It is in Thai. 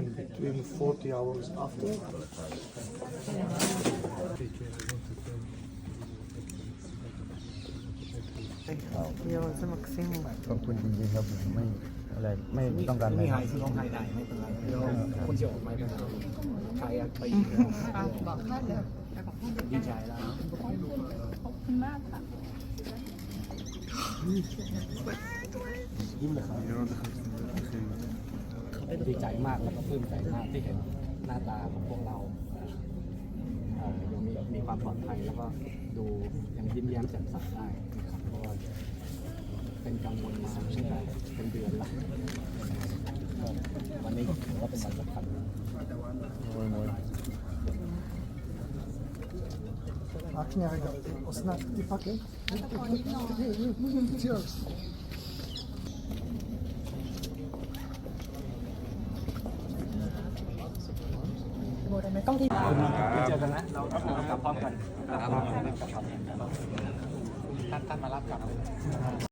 in 40 hours after. เดียวสมัครซิ่ง ขอบคุณจริงๆครับผมไม่อะไรไม่ต้องการอะไร มีหายคือของไทยได้ไม่เป็นไรเดี๋ยวคนจะออกไม่เป็นไรไทยไปอีกแล้ว บอกท่านเลยแต่บอกท่าน ดีใจแล้ว ขอบคุณมากค่ะ ยิ้มเลยครับ ดีใจมากแล้วก็ปลื้มใจมากที่เห็นหน้าตาของพวกเราเอ่อยังมีมีความปลอดภัยแล้วก็ดูยังยิ้มแย้มแจ่มใสได้นะครับเพราะว่าเป็นกังวลมาตั้งแต่เป็นเดือนละวันนี้ถือว่าเป็นวันสำคัญโอ้ยโอ้ย Akne har jag och snabbt i packen. Cheers. ต้องที่เจอกันนะเรากลับพร้อมกันกลับพร้อมกันกลับพร้อมกันท่านท่านมารับกลับเลย